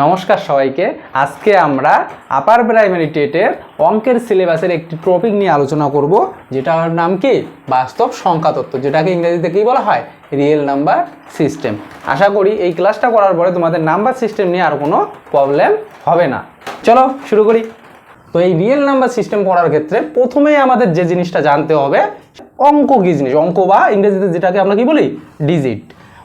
নমস্কার সবাইকে। আজকে আমরা আপার প্রাইমারি টেটের অঙ্কের সিলেবাসের একটি টপিক নিয়ে আলোচনা করব, যেটার নাম কি? বাস্তব সংখ্যা তত্ত্ব, যেটাকে ইংরেজিতে কী বলা হয় রিয়েল নাম্বার সিস্টেম আশা করি এই ক্লাসটা করার পরে তোমাদের নাম্বার সিস্টেম নিয়ে আর কোনো প্রবলেম হবে না। চলো শুরু করি। তো এই রিয়েল নাম্বার সিস্টেম পড়ার ক্ষেত্রে প্রথমেই আমাদের যে জিনিসটা জানতে হবে, অঙ্ক কী জিনিস? অঙ্ক বা ইংরেজিতে যেটাকে আমরা কি বলি? ডিজিট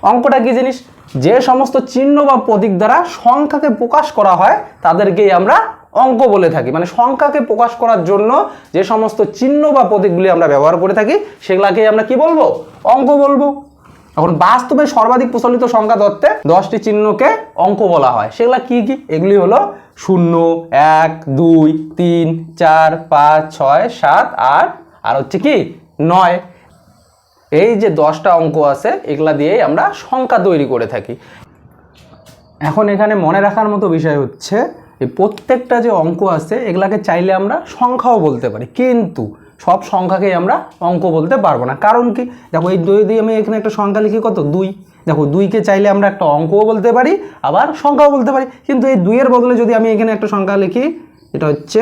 অঙ্কটা কী জিনিস? যে সমস্ত চিহ্ন বা প্রতীক দ্বারা সংখ্যাকে প্রকাশ করা হয়, তাদেরকেই আমরা অঙ্ক বলে থাকি। মানে সংখ্যাকে প্রকাশ করার জন্য যে সমস্ত চিহ্ন বা প্রতীকগুলি আমরা ব্যবহার করে থাকি, সেগুলাকেই আমরা কি বলব? অঙ্ক বলব। এখন বাস্তবে সর্বাধিক প্রচলিত সংখ্যা তত্ত্বে দশটি চিহ্নকে অঙ্ক বলা হয়। সেগুলা কি কি? এগুলি হলো শূন্য, এক, দুই, তিন, চার, পাঁচ, ছয়, সাত, আট, আর হচ্ছে কি? নয়। এই যে দশটা অঙ্ক আছে, এগুলা দিয়েই আমরা সংখ্যা তৈরি করে থাকি। এখন এখানে মনে রাখার মতো বিষয় হচ্ছে, এই প্রত্যেকটা যে অঙ্ক আছে, এগুলাকে চাইলে আমরা সংখ্যাও বলতে পারি। কিন্তু সব সংখ্যাকেই আমরা অঙ্ক বলতে পারব না। কারণ কি? দেখো, এই দুই দিয়ে আমি এখানে একটা সংখ্যা লিখি কত? দুই। দেখো, দুইকে চাইলে আমরা একটা অঙ্কও বলতে পারি, আবার সংখ্যাও বলতে পারি। কিন্তু এই দুইয়ের বদলে যদি আমি এখানে একটা সংখ্যা লিখি, এটা হচ্ছে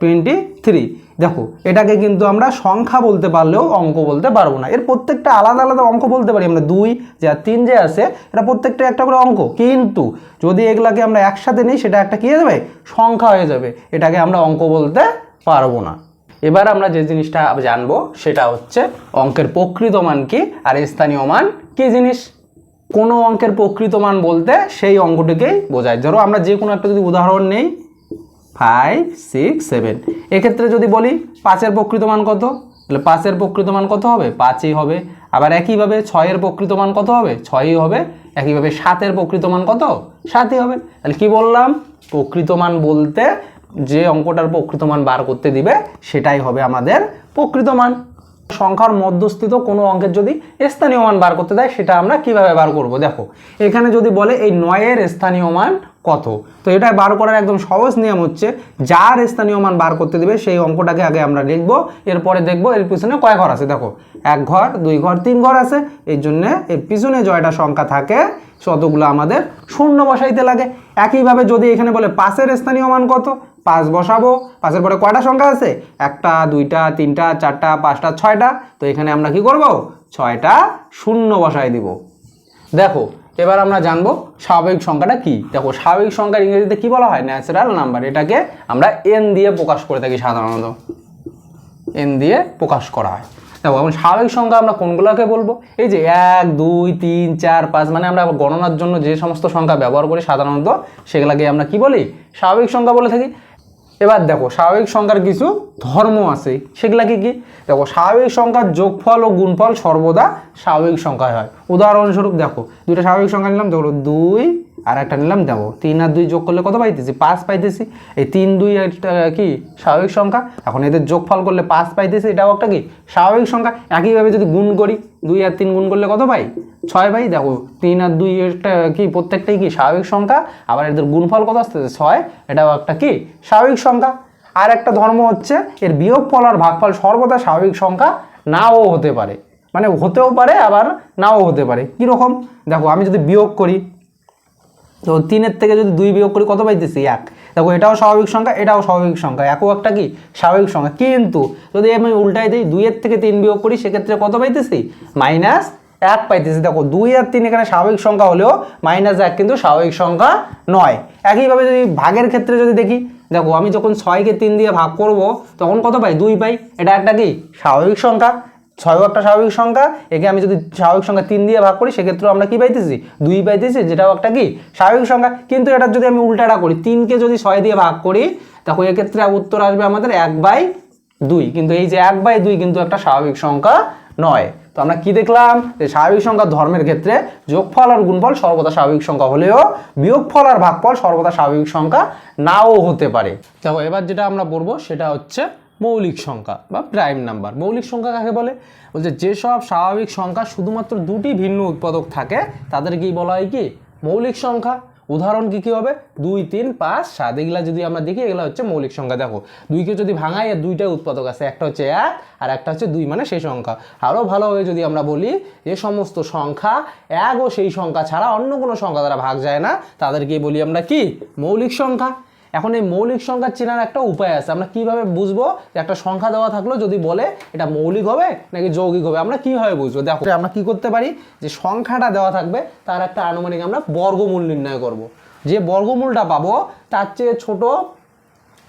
টোয়েন্টি থ্রি দেখো, এটাকে কিন্তু আমরা সংখ্যা বলতে পারলেও অঙ্ক বলতে পারব না। এর প্রত্যেকটা আলাদা আলাদা অঙ্ক বলতে পারি। আমরা দুই যে আর তিন যে আছে এটা প্রত্যেকটা একটা করে অঙ্ক। কিন্তু যদি এগুলাকে আমরা একসাথে নিই, সেটা একটা কী হয়ে যাবে? সংখ্যা হয়ে যাবে। এটাকে আমরা অঙ্ক বলতে পারব না। এবার আমরা যে জিনিসটা জানব, সেটা হচ্ছে অঙ্কের প্রকৃত মান কি আর স্থানীয় মান কী জিনিস? কোনো অঙ্কের প্রকৃত মান বলতে সেই অঙ্কটিকেই বোঝায়। ধরো আমরা যে কোনো একটা যদি উদাহরণ নেই ফাইভ সিক্স সেভেন এক্ষেত্রে যদি বলি পাঁচের প্রকৃত মান কত? তাহলে পাঁচের প্রকৃত মান কত হবে? পাঁচই হবে। আবার একইভাবে ছয়ের প্রকৃত মান কত হবে? ছয়ই হবে। একইভাবে সাতের প্রকৃত মান কত? সাতই হবে। তাহলে কি বললাম? প্রকৃত মান বলতে যে অঙ্কটার প্রকৃত মান বার করতে দিবে, সেটাই হবে আমাদের প্রকৃত মান। সংখ্যার মধ্যস্থিত কোনো অঙ্কের যদি স্থানীয় মান বার করতে দেয়, সেটা আমরা কীভাবে বার করব? দেখো, এখানে যদি বলে এই নয়ের স্থানীয় মান কত? তো এটা বার করার একদম সহজ নিয়ম হচ্ছে, যার স্থানীয় মান বার করতে দেবে, সেই অঙ্কটাকে আগে আমরা লিখব, এরপরে দেখব এর পিছনে কয় ঘর আছে? দেখো, এক ঘর, দুই ঘর, তিন ঘর আছে। এই জন্যে এর পিছনে জয়টা সংখ্যা থাকে ততগুলো আমাদের শূন্য বসাইতে লাগে। একইভাবে যদি এখানে বলে পাশের স্থানীয় মান কত? পাঁচ বসাবো। পাঁচের পরে কয়টা সংখ্যা আছে? একটা, দুইটা, তিনটা, চারটা, পাঁচটা, ছয়টা। তো এখানে আমরা কি করব? ছয়টা শূন্য বসাই দিব। দেখো এবার আমরা জানব স্বাভাবিক সংখ্যাটা কি? দেখো, স্বাভাবিক সংখ্যার ইংরেজিতে কি বলা হয়? ন্যাচারাল নাম্বার এটাকে আমরা এন দিয়ে প্রকাশ করে থাকি সাধারণত। এন দিয়ে প্রকাশ করা হয়। দেখো, এখন স্বাভাবিক সংখ্যা আমরা কোনগুলোকে বলব? এই যে এক, দুই, তিন, চার, পাঁচ মানে আমরা গণনার জন্য যে সমস্ত সংখ্যা ব্যবহার করি সাধারণত, সেগুলাকে আমরা কি বলি? স্বাভাবিক সংখ্যা বলে থাকি। এবার দেখো, স্বাভাবিক সংখ্যার কিছু ধর্ম আছে। সেগুলা কি? কি দেখো, স্বাভাবিক সংখ্যার যোগফল ও গুণফল সর্বদা স্বাভাবিক সংখ্যায় হয়। উদাহরণস্বরূপ দেখো, দুইটা স্বাভাবিক সংখ্যা নিলাম ধরো দুই আর একটা নিলাম দেখো তিন আর দুই যোগ করলে কত পাইতেছি? পাঁচ পাইতেছি। এই তিন, দুই একটা কি? স্বাভাবিক সংখ্যা? এখন এদের যোগফল করলে পাঁচ পাইতেছি, এটাও একটা কি? স্বাভাবিক সংখ্যা। একইভাবে যদি গুণ করি, দুই আর তিন গুণ করলে কত পাই? ছয় পাই দেখো তিন আর দুই একটা কি? প্রত্যেকটাই কি? স্বাভাবিক সংখ্যা। আবার এদের গুণফল কত আসতেছে? ছয়। এটাও একটা কি? স্বাভাবিক সংখ্যা। আর একটা ধর্ম হচ্ছে, এর বিয়োগফল আর ভাগফল সর্বদা স্বাভাবিক সংখ্যা নাও হতে পারে। মানে হতেও পারে, আবার নাও হতে পারে। কীরকম? দেখো, আমি যদি বিয়োগ করি তো তিনের থেকে যদি দুই বিয়োগ করি, কত পাইতেছি? এক। দেখো, এটাও স্বাভাবিক সংখ্যা, এটাও স্বাভাবিক সংখ্যা। একও একটা কি? স্বাভাবিক সংখ্যা। কিন্তু যদি আমি উল্টাই দিই, দুইয়ের থেকে তিন বিয়োগ করি, সেক্ষেত্রে কত পাইতেছি? মাইনাস এক পাইতেছি। দেখো, দুই আর তিন এখানে স্বাভাবিক সংখ্যা হলেও মাইনাস এক কিন্তু স্বাভাবিক সংখ্যা নয়। একইভাবে যদি ভাগের ক্ষেত্রে যদি দেখি, দেখো, আমি যখন ছয়কে তিন দিয়ে ভাগ করব, তখন কত পাই? দুই পাই। এটা একটা কি? স্বাভাবিক সংখ্যা। ছয়ও একটা স্বাভাবিক সংখ্যা, একে আমি যদি স্বাভাবিক সংখ্যা তিন দিয়ে ভাগ করি, সেক্ষেত্রেও আমরা কী পাইতেছি? দুই পাইতেছি, যেটাও একটা কি? স্বাভাবিক সংখ্যা। কিন্তু এটার যদি আমি উল্টাটা করি, তিনকে যদি ছয় দিয়ে ভাগ করি তখন এক্ষেত্রে উত্তর আসবে আমাদের এক বাই দুই। কিন্তু এই যে এক বাই দুই কিন্তু একটা স্বাভাবিক সংখ্যা নয়। তো আমরা কি দেখলাম? যে স্বাভাবিক সংখ্যা ধর্মের ক্ষেত্রে যোগফল আর গুণফল সর্বদা স্বাভাবিক সংখ্যা হলেও বিয়োগফল আর ভাগফল সর্বদা স্বাভাবিক সংখ্যা নাও হতে পারে। দেখো এবার যেটা আমরা বলব, সেটা হচ্ছে মৌলিক সংখ্যা বা প্রাইম নাম্বার মৌলিক সংখ্যা কাকে বলে? বলছে যেসব স্বাভাবিক সংখ্যা শুধুমাত্র দুটি ভিন্ন উৎপাদক থাকে তাদেরকেই বলা হয় কি? মৌলিক সংখ্যা। উদাহরণ কি কি হবে? দুই, তিন, পাঁচ, সাত। এগুলা যদি আমরা দেখি, এগুলো হচ্ছে মৌলিক সংখ্যা। দেখো, দুইকে যদি ভাঙাই, এর দুইটা উৎপাদক আছে। একটা হচ্ছে এক, আর একটা হচ্ছে দুই মানে সেই সংখ্যা। আরও ভালোভাবে যদি আমরা বলি যে সমস্ত সংখ্যা এক ও সেই সংখ্যা ছাড়া অন্য কোনো সংখ্যা দ্বারা ভাগ যায় না তাদেরকে বলি আমরা কি? মৌলিক সংখ্যা। এখন এই মৌলিক সংখ্যা চেনার একটা উপায় আছে। আমরা কীভাবে বুঝব যে একটা সংখ্যা দেওয়া থাকল যদি বলে এটা মৌলিক হবে নাকি যৌগিক হবে? আমরা কীভাবে বুঝব? দেখো, আমরা কি করতে পারি? যে সংখ্যাটা দেওয়া থাকবে, তার একটা আনুমানিক আমরা বর্গমূল নির্ণয় করব। যে বর্গমূলটা পাবো, তার চেয়ে ছোট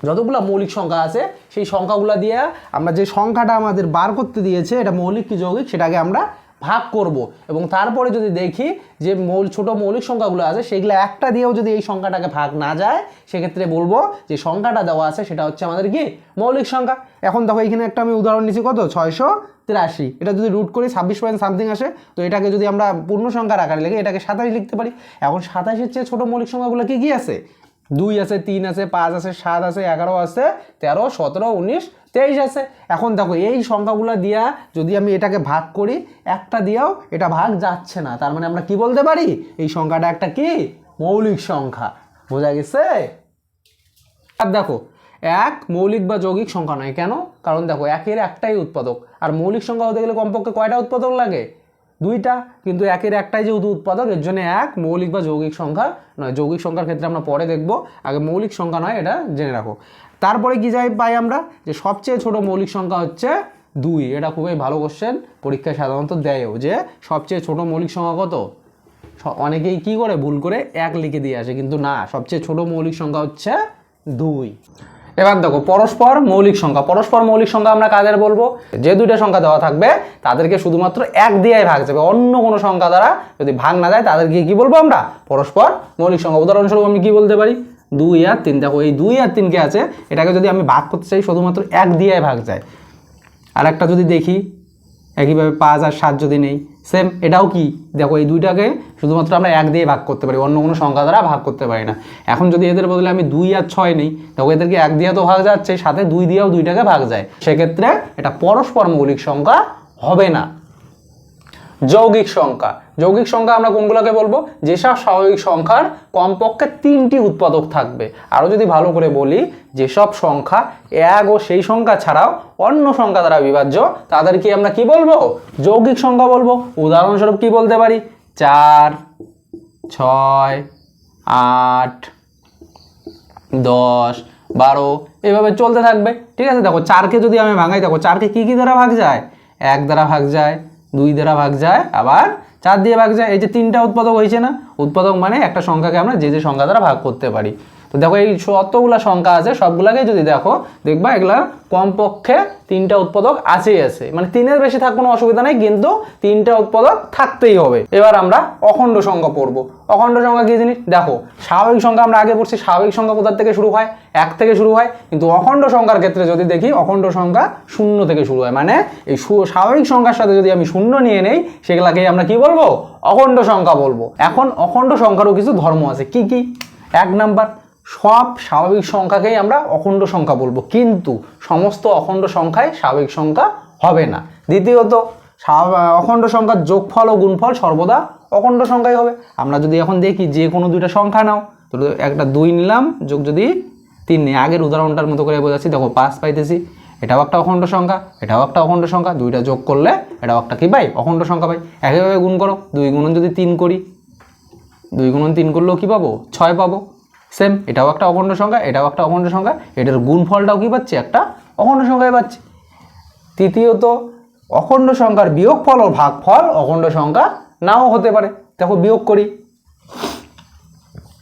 যতগুলো মৌলিক সংখ্যা আছে, সেই সংখ্যাগুলো দিয়ে আমরা যে সংখ্যাটা আমাদের বার করতে দিয়েছে, এটা মৌলিক কি যৌগিক? সেটাকে আমরা ভাগ করব। এবং তারপরে যদি দেখি যে মৌল, ছোট মৌলিক সংখ্যাগুলো আছে, সেগুলো একটা দিয়েও যদি এই সংখ্যাটাকে ভাগ না যায়, সেক্ষেত্রে বলব যে সংখ্যাটা দেওয়া আছে, সেটা হচ্ছে আমাদের কি? মৌলিক সংখ্যা। এখন দেখো এখানে একটা আমি উদাহরণ নিচ্ছি কত? ছয়শো তিরাশি। এটা যদি রুট করি, ছাব্বিশ পয়েন্ট সামথিং আসে, তো এটাকে যদি আমরা পূর্ণ সংখ্যার আকারে লিখি, এটাকে সাতাশ লিখতে পারি। এখন সাতাশের চেয়ে ছোটো মৌলিক সংখ্যাগুলো কি, কী আছে? দুই আছে, তিন আছে, পাঁচ আছে, সাত আছে, এগারো আছে, তেরো, সতেরো, উনিশ তেইশ আছে। এখন দেখো, এই সংখ্যাগুলো দিয়া যদি আমি এটাকে ভাগ করি, একটা দিয়েও এটা ভাগ যাচ্ছে না। তার মানে আমরা কি বলতে পারি? এই সংখ্যাটা একটা কি? মৌলিক সংখ্যা। বোঝা গেছে? আর দেখো, এক মৌলিক বা যৌগিক সংখ্যা নয়। কেন? কারণ দেখো, একের একটাই উৎপাদক। আর মৌলিক সংখ্যা হতে গেলে কমপক্ষে কয়টা উৎপাদক লাগে? দুইটা, কিন্তু একের একটাই যেহেতু উৎপাদক, এর জন্য এক, মৌলিক বা যৌগিক সংখ্যা নয়। যৌগিক সংখ্যার ক্ষেত্রে আমরা পরে দেখব। আগে মৌলিক সংখ্যা নয়, এটা জেনে রাখো। তারপরে কি যাই পাই আমরা? যে সবচেয়ে ছোট মৌলিক সংখ্যা হচ্ছে দুই। এটা খুবই ভালো কোশ্চেন পরীক্ষায় সাধারণত দেয়ও যে সবচেয়ে ছোট মৌলিক সংখ্যা কত? অনেকেই কি করে? ভুল করে এক লিখে দিয়ে আসে, কিন্তু না। সবচেয়ে ছোট মৌলিক সংখ্যা হচ্ছে দুই। এবার দেখো, পরস্পর মৌলিক সংখ্যা। পরস্পর মৌলিক সংখ্যা আমরা কাদের বলব? যে দুইটা সংখ্যা দেওয়া থাকবে, তাদেরকে শুধুমাত্র এক দিয়ে ভাগ যাবে। অন্য কোনো সংখ্যা দ্বারা যদি ভাগ না যায়, তাদেরকে কি বলব আমরা? পরস্পর মৌলিক সংখ্যা। উদাহরণস্বরূপ আমি কি বলতে পারি? দুই আর তিন। দেখো, এই দুই আর তিনকে আছে, এটাকে যদি আমি ভাগ করতে চাই, শুধুমাত্র এক দিয়ে ভাগ যায়। আর একটা যদি দেখি একইভাবে পাঁচ আর সাত যদি নেই সেম এটাও কি? দেখো এই দুইটাকে শুধুমাত্র আমরা এক দিয়ে ভাগ করতে পারি, অন্য কোনো সংখ্যা দ্বারা ভাগ করতে পারি না। এখন যদি এদের বদলে আমি দুই আর ছয় নেই, দেখো এদেরকে এক দিয়ে তো ভাগ যাচ্ছে, সাথে দুই দিয়েও দুইটাকে ভাগ যায়। সেক্ষেত্রে এটা পরস্পর মৌলিক সংখ্যা হবে না। যৌগিক সংখ্যা। যৌগিক সংখ্যা আমরা কোনগুলোকে বলব? যেসব স্বাভাবিক সংখ্যার কমপক্ষে তিনটি উৎপাদক থাকবে। আরও যদি ভালো করে বলি, যেসব সংখ্যা এক ও সেই সংখ্যা ছাড়াও অন্য সংখ্যা দ্বারা বিভাজ্য, তাদেরকে আমরা কি বলব? যৌগিক সংখ্যা বলব। উদাহরণস্বরূপ কি বলতে পারি? চার, ছয়, আট, দশ, বারো, এভাবে চলতে থাকবে। ঠিক আছে, দেখো চারকে যদি আমি ভাঙাই, দেখো চারকে কি কি দ্বারা ভাগ যায়? এক দ্বারা ভাগ যায়। দুই দ্বারা ভাগ যায়, আবার চার দিয়ে ভাগ যায়। এই যে তিনটা উৎপাদক হয়েছে না, উৎপাদক মানে একটা সংখ্যাকে আমরা যে যে সংখ্যা দ্বারা ভাগ করতে পারি। তো দেখো এই যতগুলা সংখ্যা আছে, সবগুলাকে যদি দেখো, দেখবা এগুলা কমপক্ষে তিনটা উৎপাদক আছেই আছে। মানে তিনের বেশি থাক কোনো অসুবিধা নেই, কিন্তু তিনটা উৎপাদক থাকতেই হবে। এবার আমরা অখণ্ড সংখ্যা পড়ব। অখণ্ড সংখ্যা কি জিনিস? দেখো, স্বাভাবিক সংখ্যা আমরা আগে পড়ছি, স্বাভাবিক সংখ্যা কোথার থেকে শুরু হয়? এক থেকে শুরু হয়। কিন্তু অখণ্ড সংখ্যার ক্ষেত্রে যদি দেখি, অখণ্ড সংখ্যা শূন্য থেকে শুরু হয়। মানে এই স্বাভাবিক সংখ্যার সাথে যদি আমি শূন্য নিয়ে নেই সেগুলাকে আমরা কি বলব? অখণ্ড সংখ্যা বলব। এখন অখণ্ড সংখ্যারও কিছু ধর্ম আছে। কি কি? এক নাম্বার সব স্বাভাবিক সংখ্যাকেই আমরা অখণ্ড সংখ্যা বলব। কিন্তু সমস্ত অখণ্ড সংখ্যায় স্বাভাবিক সংখ্যা হবে না। দ্বিতীয়ত অখণ্ড সংখ্যার যোগফল ও গুণফল সর্বদা অখণ্ড সংখ্যাই হবে। আমরা যদি এখন দেখি যে কোনো দুইটা সংখ্যা নাও তো একটা দুই নিলাম, যোগ যদি তিন নিই। আগের উদাহরণটার মতো করে বোঝাচ্ছি। দেখো, পাঁচ পাইতেছি, এটাও একটা অখণ্ড সংখ্যা, এটাও একটা অখণ্ড সংখ্যা, দুইটা যোগ করলে এটাও একটা কী পাই? অখণ্ড সংখ্যা পাই। একইভাবে গুণ করো। দুই গুণন যদি তিন করি, দুই গুণন তিন করলেও কী পাবো? ছয় পাবো। সেম এটাও একটা অখণ্ড সংখ্যা, এটাও একটা অখণ্ড সংখ্যা, এটার গুণফলটাও কী পাচ্ছি? একটা অখণ্ড সংখ্যায় পাচ্ছি। তৃতীয়ত, অখণ্ড সংখ্যার বিয়োগফল ও ভাগফল অখণ্ড সংখ্যা নাও হতে পারে। দেখো, বিয়োগ করি।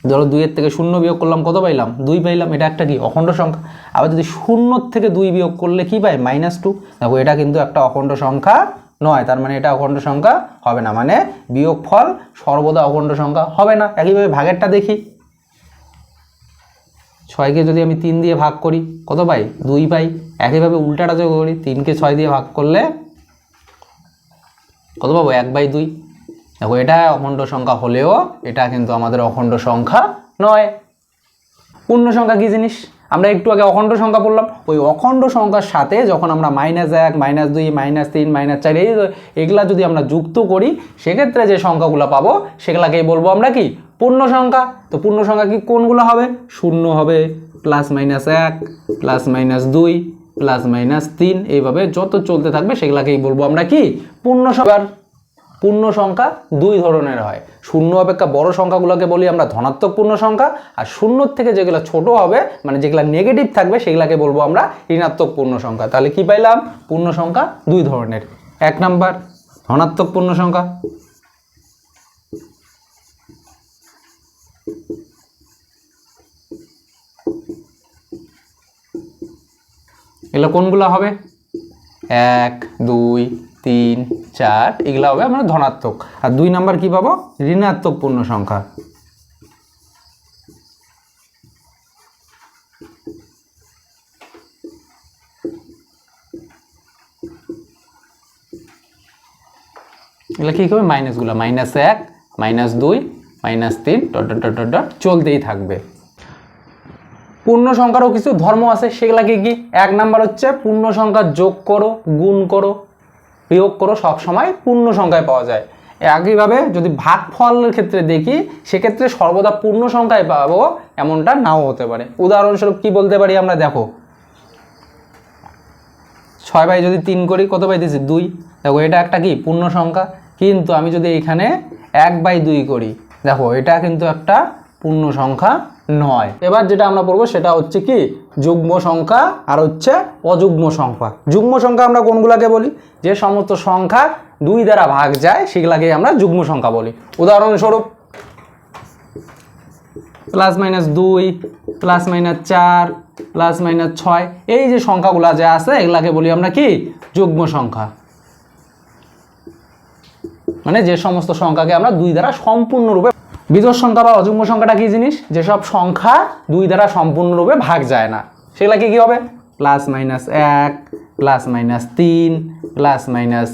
ধরো, দুইয়ের থেকে শূন্য বিয়োগ করলাম, কত পাইলাম? দুই পাইলাম, এটা একটা কি? অখণ্ড সংখ্যা। আবার যদি শূন্যর থেকে দুই বিয়োগ করলে কি পাই মাইনাস টু। দেখো, এটা কিন্তু একটা অখণ্ড সংখ্যা নয়, তার মানে এটা অখণ্ড সংখ্যা হবে না। মানে বিয়োগ ফল সর্বদা অখণ্ড সংখ্যা হবে না। একইভাবে ভাগেরটা দেখি। ছয়কে যদি আমি তিন দিয়ে ভাগ করি, কত পাই? দুই পাই। একইভাবে উল্টাটা যোগ করি, তিনকে ছয় দিয়ে ভাগ করলে কত পাবো? এক বাই দুই। দেখো, এটা অখণ্ড সংখ্যা হলেও এটা কিন্তু আমাদের অখণ্ড সংখ্যা নয়। পূর্ণ সংখ্যা কী জিনিস? আমরা একটু আগে অখণ্ড সংখ্যা বললাম ওই অখণ্ড সংখ্যার সাথে যখন আমরা মাইনাস এক মাইনাস দুই মাইনাস তিন মাইনাস চার, এই এগুলা যদি আমরা যুক্ত করি, সেক্ষেত্রে যে সংখ্যাগুলো পাবো, সেগুলাকেই বলব আমরা কি? পূর্ণ সংখ্যা, তো পূর্ণ সংখ্যা কি কোনগুলো হবে? শূন্য হবে প্লাস মাইনাস এক প্লাস মাইনাস দুই প্লাস মাইনাস তিন, এইভাবে যত চলতে থাকবে সেগুলাকেই বলব আমরা কি? পূর্ণ সংখ্যার পূর্ণ সংখ্যা দুই ধরনের হয়। শূন্য অপেক্ষা বড় সংখ্যাগুলোকে বলি আমরা ধনাত্মক পূর্ণ সংখ্যা, আর শূন্যর থেকে যেগুলো ছোট হবে মানে যেগুলো নেগেটিভ থাকবে সেগুলোকে বলব আমরা ঋণাত্মক পূর্ণ সংখ্যা। তাহলে কি পাইলাম? পূর্ণ সংখ্যা দুই ধরনের। এক নাম্বার, ধনাত্মক পূর্ণ সংখ্যা। এগুলো কোনগুলো হবে? এক, দুই, তিন, চার, এগুলো হবে আমরা ধনাত্মক। আর দুই নাম্বার কি পাবো? ঋণাত্মক পূর্ণ সংখ্যা। এগুলো কী হবে? মাইনাসগুলো। মাইনাস এক, মাইনাস দুই, মাইনাস তিন ডট ডট ডট ডট, চলতেই থাকবে। পূর্ণ সংখ্যারও কিছু ধর্ম আছে, সেগুলাকে কি? এক নাম্বার হচ্ছে পূর্ণ সংখ্যা যোগ করো, গুণ করো, বিয়োগ করো সব সময় পূর্ণ সংখ্যায় পাওয়া যায়। একইভাবে যদি ভাগফলের ক্ষেত্রে দেখি, সেক্ষেত্রে সর্বদা পূর্ণ সংখ্যায় পাবো এমনটা নাও হতে পারে। উদাহরণস্বরূপ কি বলতে পারি আমরা? দেখো, ছয় বাই যদি তিন করি, কত পাইতেছি? দুই। দেখো, এটা একটা কি? পূর্ণ সংখ্যা। কিন্তু আমি যদি এখানে এক বাই দুই করি, দেখো, এটা কিন্তু একটা পূর্ণ সংখ্যা নয়। এবার যেটা আমরা পড়ব সেটা হচ্ছে কি? যুগ্ম সংখ্যা আর হচ্ছে অযুগ্ম সংখ্যা। যুগ্ম সংখ্যা আমরা কোনগুলাকে বলি? যে সমস্ত সংখ্যা দুই দ্বারা ভাগ যায় সেগুলাকে আমরা যুগ্ম সংখ্যা বলি। উদাহরণস্বরূপ প্লাস মাইনাস দুই প্লাস মাইনাস চার প্লাস মাইনাস ছয়, এই যে সংখ্যাগুলো যে আছে, এগুলাকে বলি আমরা কি? যুগ্ম সংখ্যা। মানে যে সমস্ত সংখ্যাকে আমরা দুই দ্বারা সম্পূর্ণরূপে বিজোড় সংখ্যা বা অযুগ্ম সংখ্যাটা কি জিনিস? যেসব সংখ্যা দুই দ্বারা সম্পূর্ণরূপে ভাগ যায় না। সেগুলা কি হবে? প্লাস মাইনাস এক, প্লাস মাইনাস তিন, প্লাস মাইনাস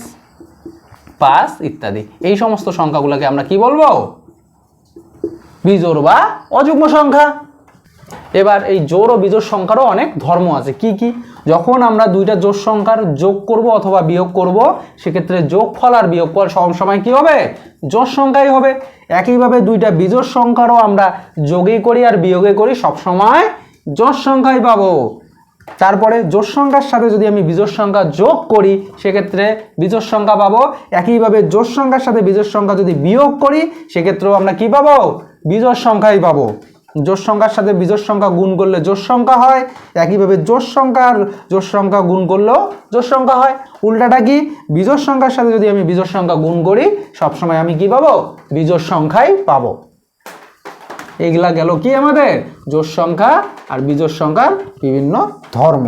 পাঁচ ইত্যাদি। এই সমস্ত সংখ্যাগুলোকে আমরা কি বলব? বিজোড় বা অযুগ্ম সংখ্যা। এবার এই জোর ও বিজোড় সংখ্যারও অনেক ধর্ম আছে। কি কি? যখন আমরা দুইটা জোড় সংখ্যার যোগ করব অথবা বিয়োগ করব, সেক্ষেত্রে যোগফল আর বিয়োগফল সব সময় কি হবে? জোড় সংখ্যাই হবে। একইভাবে দুইটা বিজোড় সংখ্যারও আমরা যোগে করি আর বিয়োগে করি, সব সময় জোড় সংখ্যাই পাবো। তারপরে জোড় সংখ্যার সাথে যদি আমি বিজোড় সংখ্যা যোগ করি, সেক্ষেত্রে বিজোড় সংখ্যা পাবো। একইভাবে জোড় সংখ্যার সাথে বিজোড় সংখ্যা যদি বিয়োগ করি, সেক্ষেত্রেও আমরা কি পাবো? বিজোড় সংখ্যাই পাবো। জোড় সংখ্যার সাথে বিজোড় সংখ্যা গুণ করলে জোড় সংখ্যা হয়, একইভাবে জোড় সংখ্যার, জোড় সংখ্যা গুণ করলেও জোড় সংখ্যা হয়। উল্টাটা কি? বিজোড় সংখ্যার সাথে যদি আমি বিজোড় সংখ্যা গুণ করি, সবসময় আমি কি পাবো? বিজোড় সংখ্যাই পাবো। এগুলা গেল কি আমাদের? জোড় সংখ্যা আর বিজোড় সংখ্যার বিভিন্ন ধর্ম।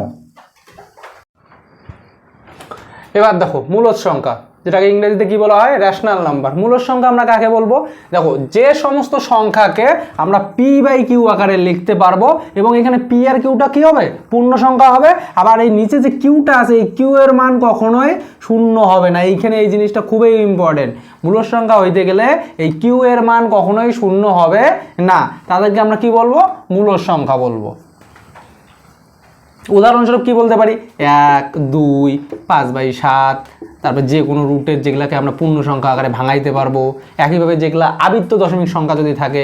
এবার দেখো, মূলত সংখ্যা। যেটাকে ইংরেজিতে কি বলা হয়? রেশনাল নাম্বার মূলত সংখ্যা আমরা কাকে বলব? দেখো, যে সমস্ত সংখ্যাকে আমরা পি বাই কিউ আকারে লিখতে পারব এবং এখানে পি আর কিউটা কি হবে? পূর্ণ সংখ্যা হবে। আবার এই নিচে যে কিউটা আছে, এই কিউ এর মান কখনোই শূন্য হবে না। এইখানে এই জিনিসটা খুবই ইম্পর্টেন্ট মূলত সংখ্যা হইতে গেলে এই কিউ এর মান কখনোই শূন্য হবে না। তাদেরকে আমরা কি বলব? মূলত সংখ্যা বলব। উদাহরণস্বরূপ কি বলতে পারি? এক, দুই, পাঁচ বাই সাত তারপর যে কোনো রুটের যেগুলাকে আমরা পূর্ণ সংখ্যা আকারে ভাঙাইতে পারব। একইভাবে যেগুলা আবৃত্ত দশমিক সংখ্যা যদি থাকে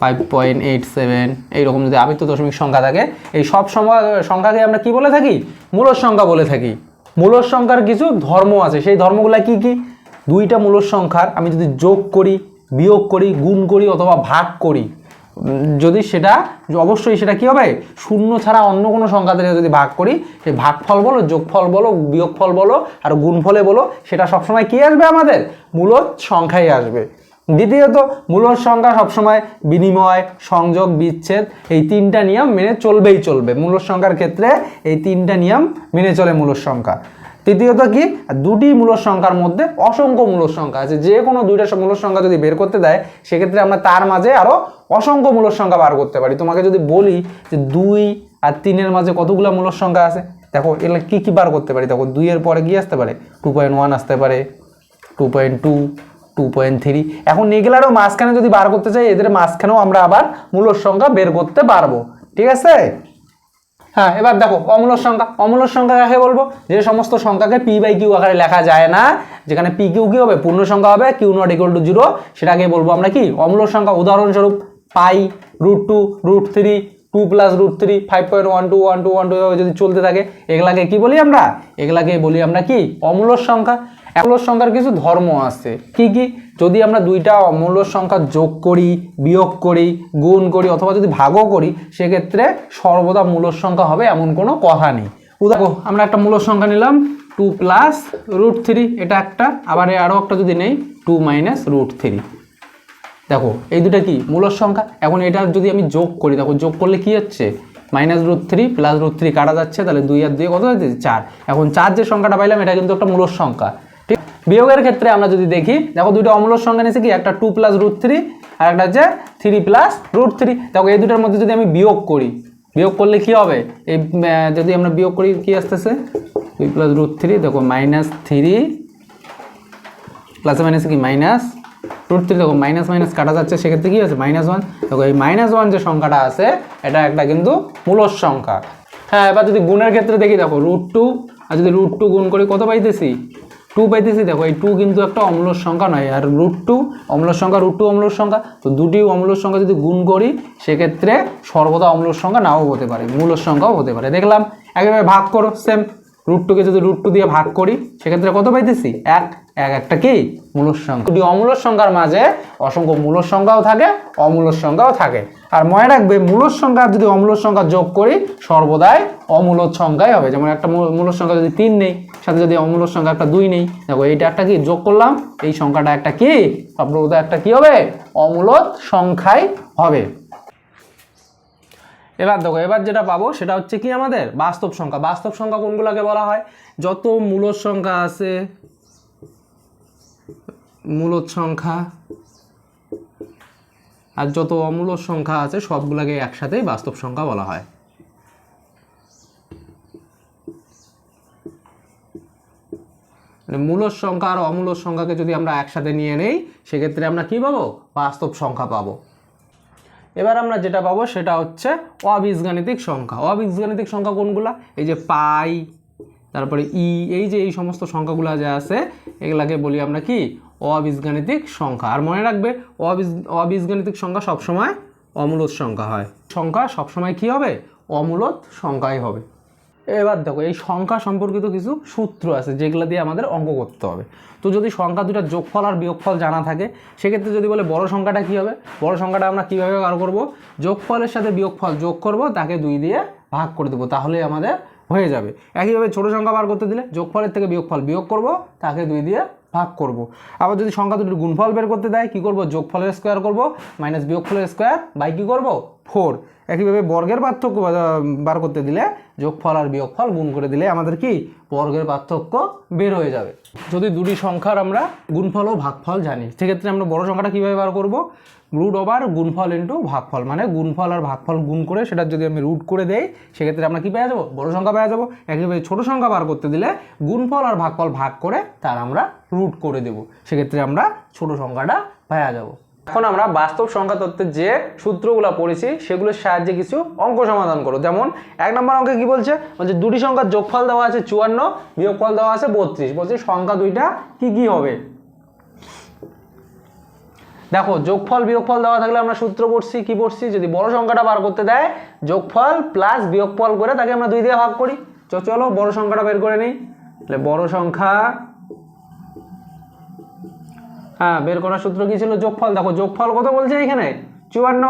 ফাইভ পয়েন্ট এইট সেভেন এইরকম যদি আবৃত্ত দশমিক সংখ্যা থাকে, এই সব সংখ্যা, সংখ্যাকে আমরা কি বলে থাকি? মূলর সংখ্যা বলে থাকি। মূলর সংখ্যার কিছু ধর্ম আছে। সেই ধর্মগুলো কি কি? দুইটা মূলদ সংখ্যার আমি যদি যোগ করি, বিয়োগ করি, গুণ করি অথবা ভাগ করি যদি সেটা, অবশ্যই সেটা কি হবে? শূন্য ছাড়া অন্য কোনো সংখ্যা থেকে যদি ভাগ করি সেই ভাগফল বলো, যোগফল বলো, বিয়োগফল বলো, আর গুণফলে বলো, সেটা সবসময় কি আসবে আমাদের? মূলত সংখ্যাই আসবে। দ্বিতীয়ত, মূলদ সংখ্যা সবসময় বিনিময়, সংযোগ, বিচ্ছেদ, এই তিনটা নিয়ম মেনে চলবেই চলবে। মূলদ সংখ্যার ক্ষেত্রে এই তিনটা নিয়ম মেনে চলে মূলদ সংখ্যা। তৃতীয়ত কি? দুটি মূলদ সংখ্যার মধ্যে অসংখ্য মূলদ সংখ্যা আছে। যে কোনো দুইটা মূলদ সংখ্যা যদি বের করতে দেয়, সেক্ষেত্রে আমরা তার মাঝে আরও অসংখ্য মূলদ সংখ্যা বার করতে পারি। তোমাকে যদি বলি যে দুই আর তিনের মাঝে কতগুলো মূলদ সংখ্যা আছে? দেখো, এগুলো কী কী বার করতে পারি? দেখো, দুইয়ের পরে কি আসতে পারে? টু পয়েন্ট ওয়ান আসতে পারে two point two two point three এখন এগুলারও মাঝখানে যদি বার করতে চাই, এদের মাঝখানেও আমরা আবার মূলদ সংখ্যা বের করতে পারব। ঠিক আছে? হ্যাঁ এবার দেখো, অমূলক সংখ্যা। অমূলক সংখ্যা কাকে বলব? যে সমস্ত সংখ্যাকে পি বাই কিউ আকারে লেখা যায় না, যেখানে পি কিউ কি হবে, পূর্ণ সংখ্যা হবে q not equal to zero সেটাকে বলব আমরা কি? অমূলক সংখ্যা উদাহরণস্বরূপ pi root two root three two plus root three five point one two one two one two যদি চলতে থাকে, এগুলাকে কি বলি আমরা? এগুলাকে বলি আমরা কি? অমূলক সংখ্যা। অমূলক সংখ্যার কিছু ধর্ম আছে। কি কি? যদি আমরা দুইটা অমূল্য সংখ্যা যোগ করি, বিয়োগ করি, গুণ করি অথবা যদি ভাগও করি, সেক্ষেত্রে সর্বদা মূলক সংখ্যা হবে এমন কোনো কথা নেই। উদাহরণ, আমরা একটা মূলক সংখ্যা নিলাম টু প্লাস রুট থ্রি এটা একটা, আবার আরও একটা যদি নেই টু মাইনাস রুট থ্রি দেখো, এই দুটা কি? মূলক সংখ্যা। এখন এটা যদি আমি যোগ করি, দেখো, যোগ করলে কি হচ্ছে? Minus root three plus root three কাটা যাচ্ছে, তাহলে দুই আর দুই কত হচ্ছে চার। এখন চার যে সংখ্যাটা পাইলাম, এটা কিন্তু একটা মূলক সংখ্যা। ঠিক? বিয়োগের ক্ষেত্রে আমরা যদি দেখি, দেখো দুটো অমূলক সংখ্যা নিয়েছে কি? একটা টু প্লাস রুট থ্রি আর একটা হচ্ছে থ্রি প্লাস রুট থ্রি দেখো এই দুটার মধ্যে যদি আমি বিয়োগ করি, বিয়োগ করলে কি হবে? এই যদি আমরা বিয়োগ করি, কি আসতেছে? দুই প্লাস রুট থ্রি দেখো মাইনাস থ্রি প্লাসে মাইনাসে কি? মাইনাস রুট থ্রি দেখো মাইনাস মাইনাস কাটা যাচ্ছে, সেক্ষেত্রে কি আছে মাইনাস ওয়ান দেখো এই মাইনাস ওয়ান যে সংখ্যাটা আছে, এটা একটা কিন্তু মূলস সংখ্যা। হ্যাঁ এবার যদি গুণের ক্ষেত্রে দেখি, দেখো রুট টু আর যদি রুট টু গুণ করি কত পাইতেছি? টু পাইতেছি দেখো, এই টু কিন্তু একটা অম্লর সংখ্যা নয়, আর রুট টু অম্লর সংখ্যা রুট টু অম্লর সংখ্যা, তো দুটি অম্লর সংখ্যা যদি গুণ করি, সেক্ষেত্রে সর্বদা অম্লর সংখ্যা নাও হতে পারে, মূলর সংখ্যাও হতে পারে। দেখলাম, একেবারে ভাগ করো সেম রুট টুকে যদি রুট টু দিয়ে ভাগ করি, সেক্ষেত্রে কত পাইতেছি? এক। এক একটা কি? মূলর সংখ্যা। অমূলর সংখ্যার মাঝে অসংখ্য মূলর সংখ্যাও থাকে অমূলর সংখ্যাও থাকে। আর মনে রাখবে মূলর সংখ্যা যদি অমূলর সংখ্যা যোগ করি, সর্বদাই অমূলর সংখ্যাই হবে। যেমন একটা মূল- মূলর সংখ্যা যদি তিন নেই, সাথে যদি অমূলর সংখ্যা একটা দুই নেই, দেখো এইটা একটা কি? যোগ করলাম, এই সংখ্যাটা একটা কি? সর্বদা একটা কি হবে? অমূলত সংখ্যাই হবে। এবার দেখো, এবার যেটা পাবো সেটা হচ্ছে কি আমাদের? বাস্তব সংখ্যা। বাস্তব সংখ্যা কোনগুলোকে বলা হয়? যত মূলদ সংখ্যা আছে, মূলদ সংখ্যা, আর যত অমূলদ সংখ্যা আছে, সবগুলোকে একসাথেই বাস্তব সংখ্যা বলা হয়। মূলদ সংখ্যা আর অমূলদ সংখ্যাকে যদি আমরা একসাথে নিয়ে নেই, সেক্ষেত্রে আমরা কি পাবো? বাস্তব সংখ্যা পাবো। এবার আমরা যেটা পাবো সেটা হচ্ছে অবীজগাণিতিক সংখ্যা। অবীজগাণিতিক সংখ্যা কোনগুলা? এই যে পাই, তারপরে ই, এই যে এই সমস্ত সংখ্যাগুলো যা আছে, এগুলাকে বলি আমরা কি? অবীজগাণিতিক সংখ্যা। আর মনে রাখবে, অবীজ, অবীজগাণিতিক সংখ্যা সবসময় অমূলত সংখ্যা হয়। সংখ্যা সবসময় কি হবে? অমূলত সংখ্যাই হবে। এবার দেখো, এই সংখ্যা সম্পর্কিত কিছু সূত্র আছে যেগুলো দিয়ে আমাদের অঙ্ক করতে হবে। তো যদি সংখ্যা দুটা যোগফল আর বিয়োগফল জানা থাকে, সেক্ষেত্রে যদি বলে বড় সংখ্যাটা কী হবে? বড় সংখ্যাটা আমরা কীভাবে বার করব? যোগফলের সাথে বিয়োগফল যোগ করব, তাকে দুই দিয়ে ভাগ করে দেবো, তাহলেই আমাদের হয়ে যাবে। একইভাবে ছোট সংখ্যা বার করতে দিলে যোগফলের থেকে বিয়োগফল বিয়োগ করব, তাকে দুই দিয়ে ভাগ করব। আবার যদি সংখ্যা দুটির গুণফল বের করতে দেয়, কী করব? যোগফলের স্কোয়ার করব মাইনাস বিয়োগফলের স্কোয়ার বাই কী করব? ফোর একইভাবে বর্গের পার্থক্য বার করতে দিলে যোগফল আর বিয়োগফল গুণ করে দিলে আমাদের কি? বর্গের পার্থক্য বের হয়ে যাবে। যদি দুটি সংখ্যার আমরা গুণফল ও ভাগফল জানি, সেক্ষেত্রে আমরা বড় সংখ্যাটা কীভাবে বার করব? রুট ওভার গুণফল ইন্টু ভাগফল। মানে গুণফল আর ভাগফল গুণ করে সেটা যদি আমি রুট করে দেই, সেক্ষেত্রে আমরা কি পেয়ে যাব? বড় সংখ্যা পেয়ে যাব। একইভাবে ছোট সংখ্যা বার করতে দিলে গুণফল আর ভাগফল ভাগ করে তার আমরা রুট করে দেবো। সেক্ষেত্রে আমরা ছোট সংখ্যাটা পেয়ে যাব। এখন আমরা বাস্তব সংখ্যা তত্ত্বের যে সূত্রগুলো পড়েছি, সেগুলোর সাহায্যে কিছু অঙ্ক সমাধান করো যেমন এক নম্বর অঙ্কে কি বলছে? বলছে দুটি সংখ্যার যোগফল দেওয়া আছে চুয়ান্ন, বিয়োগফল দেওয়া আছে বত্রিশ। বলছে সংখ্যা দুইটা কি কি হবে? দেখো, যোগফল, বিয়োগফল দেওয়া থাকলে আমরা সূত্র পড়ছি, কি পড়ছি? যদি বড় সংখ্যাটা বার করতে দেয়, যোগফল প্লাস বিয়োগফল করে তাকে আমরা দুই দিয়ে ভাগ করি। চলো, বড় সংখ্যাটা বের করে নিই। তাহলে বড় সংখ্যা হ্যাঁ বের করার সূত্র কি ছিল? যোগফল। দেখো, যোগফল কত বলছে এখানে? চুয়ান্ন।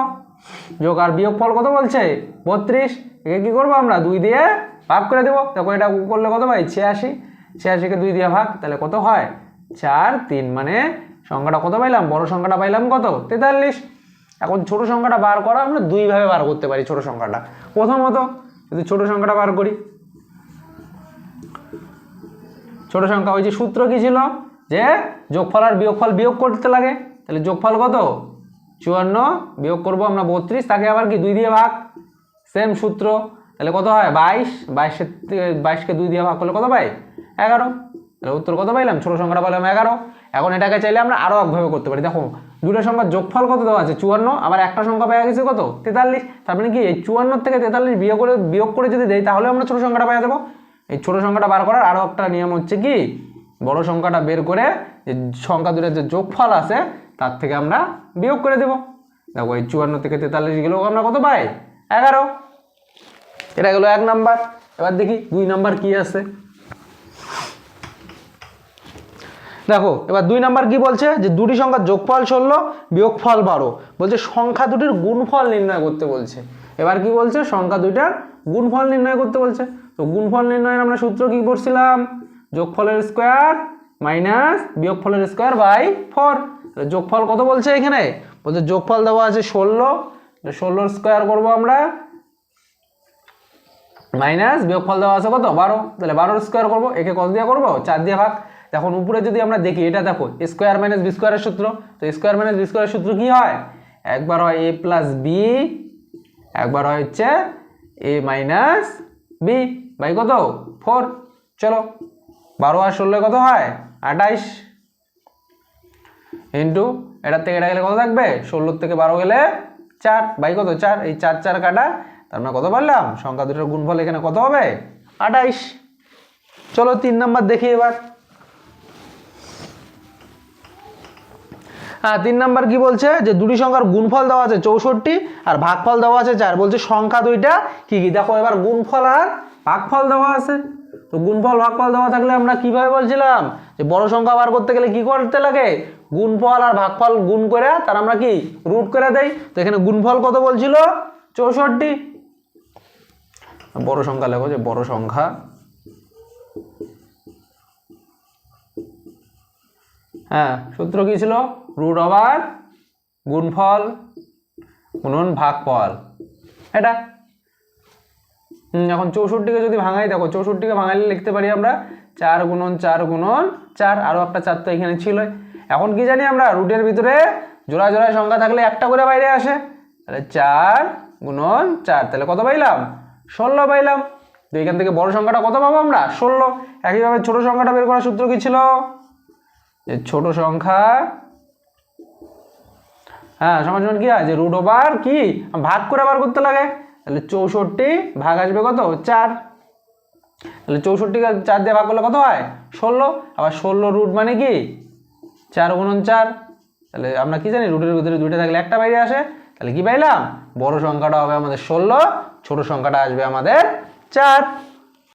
যোগ আর বিয়োগফল কত বলছে? বত্রিশ। একে কি করব আমরা? দুই দিয়ে ভাগ করে দেবো। দেখো, এটা করলে কত ভাই ছিয়াশি। ছিয়াশিকে দুই দিয়ে ভাগ, তাহলে কত হয়? চার, তিন মানে সংখ্যাটা কত পাইলাম? বড় সংখ্যাটা পাইলাম কত? তেতাল্লিশ। এখন ছোট সংখ্যাটা বার করা, আমরা দুইভাবে বার করতে পারি ছোট সংখ্যাটা। প্রথমত, যদি ছোট সংখ্যাটা বার করি, ছোট সংখ্যা ওই যে সূত্র কি ছিল? যে যোগফল আর বিয়োগফল বিয়োগ করতে লাগে। তাহলে যোগফল কত? চুয়ান্ন, বিয়োগ করব আমরা বত্রিশ, তাকে আবার কি? দুই দিয়ে ভাগ। সেম সূত্র। তাহলে কত হয়? বাইশ। বাইশের বাইশকে দুই দিয়ে ভাগ করলে কত পাই? এগারো। তাহলে উত্তর কত পাইলাম? ছোট সংখ্যাটা পাইলাম এগারো। এখন এটাকে চাইলে আমরা আরও একভাবে করতে পারি। দেখো, দুটো সংখ্যার যোগফল কত দেওয়া আছে? চুয়ান্ন। আবার একটা সংখ্যা পাওয়া গেছে কত? তেতাল্লিশ। তার মানে কি? এই চুয়ান্ন থেকে তেতাল্লিশ বিয়োগ করে বিয়োগ করে যদি দেয় তাহলে আমরা ছোট সংখ্যাটা পাওয়া যাব এই ছোট সংখ্যাটা বার করার আরও একটা নিয়ম হচ্ছে কি? বড় সংখ্যাটা বের করে যে সংখ্যা দুটোর যে যোগফল আছে, তার থেকে আমরা বিয়োগ করে দেবো। দেখো, এই চুয়ান্ন থেকে তেতাল্লিশ গেলেও আমরা কত পাই? এগারো। এটা গেলো এক নাম্বার। এবার দেখি দুই নাম্বার কি আছে? দেখো, এবার দুই নাম্বার কি বলছে? যে দুটি সংখ্যার যোগফল ষোলো, বিয়োগফল বারো। বলছে সংখ্যা দুটির গুণফল নির্ণয় করতে বলছে। এবার কি বলছে? সংখ্যা দুইটার গুণফল নির্ণয় করতে বলছে। তো গুণফল নির্ণয়ের আমরা সূত্র কি করছিলাম? যোগফলের স্কোয়ার মাইনাস বিয়োগফলের স্কোয়ার বাই ফোর। যোগফল কত বলছে এখানে? বলছে যোগফল দেওয়া আছে ষোলো। ষোলোর স্কোয়ার করব আমরা। মাইনাস বিয়োগফল দেওয়া আছে কত? বারো। তাহলে বারোর স্কোয়ার করব। একে কত দিয়ে করব? চার দিয়ে ভাগ। এখন উপরে যদি আমরা দেখি, এটা দেখো স্কোয়ার মাইনাস বি স্কোয়ারের সূত্র। তো স্কোয়ার মাইনাস বি স্কোয়ারের সূত্র কি হয়? একবার হয় এ প্লাস বি একবার হয় হচ্ছে এ মাইনাস বি বাই কত? ফোর চলো, বারো আর ষোলো কত হয়? আঠাইশ। ইন্টু, এটার থেকে এটা গেলে কত থাকবে? ষোলোর থেকে বারো গেলে চার। বাই কত? চার। এই চার চার কাটা, তার মানে কত পারলাম সংখ্যা দুটোর গুণফল এখানে কত হবে? আঠাইশ। চলো, তিন নম্বর দেখি এবার। তিন নাম্বার কি বলছে? যে দুটি সংখ্যার গুণফল দেওয়া আছে চৌষট্টি আর ভাগফল দেওয়া আছে চার। বলছে সংখ্যা দুইটা কি কি? দেখো এবার গুণফল আর ভাগফল দেওয়া আছে। তো গুণফল, ভাগফল দেওয়া থাকলে আমরা কীভাবে বলছিলাম? যে বড় সংখ্যা বার করতে গেলে কি করতে লাগে? গুণফল আর ভাগফল গুণ করে, তার আমরা কি? রুট করে দেই। তো এখানে গুণফল কত বলছিল? চৌষট্টি। বড় সংখ্যা লেখো যে বড় সংখ্যা হ্যাঁ সূত্র কি ছিল? রুট ওভার গুণফল গুণন ভাগফল। এটা? এখন চৌষট্টিকে যদি ভাঙাই, দেখো চৌষট্টিকে ভাঙালে লিখতে পারি আমরা চার গুণন চার গুণন চার, আরও একটা চার তো এখানে ছিল। এখন কি জানি আমরা রুটের ভিতরে জোড়া জোড়া সংখ্যা থাকলে একটা করে বাইরে আসে। তাহলে চার গুণন চার, তাহলে কত পাইলাম? ষোলো পাইলাম। তো এখান থেকে বড় সংখ্যাটা কত পাবো আমরা? ষোলো। একইভাবে ছোট সংখ্যাটা বের করার সূত্র কি ছিল? যে ছোট সংখ্যা হ্যাঁ সমান সমান কি হয়? যে রুট ওভার কি? ভাগ করে আবার করতে লাগে। তাহলে চৌষট্টি ভাগ আসবে কত? চার। তাহলে চৌষট্টিকে চার দিয়ে ভাগ করলে কত হয়? ষোলো। আবার ষোলো রুট মানে কি? চার গুণন চার। তাহলে আমরা কি জানি? রুটের ভিতরে দুইটা থাকলে একটা বাইরে আসে। তাহলে কি পাইলাম? বড় সংখ্যাটা হবে আমাদের ষোলো, ছোট সংখ্যাটা আসবে আমাদের চার।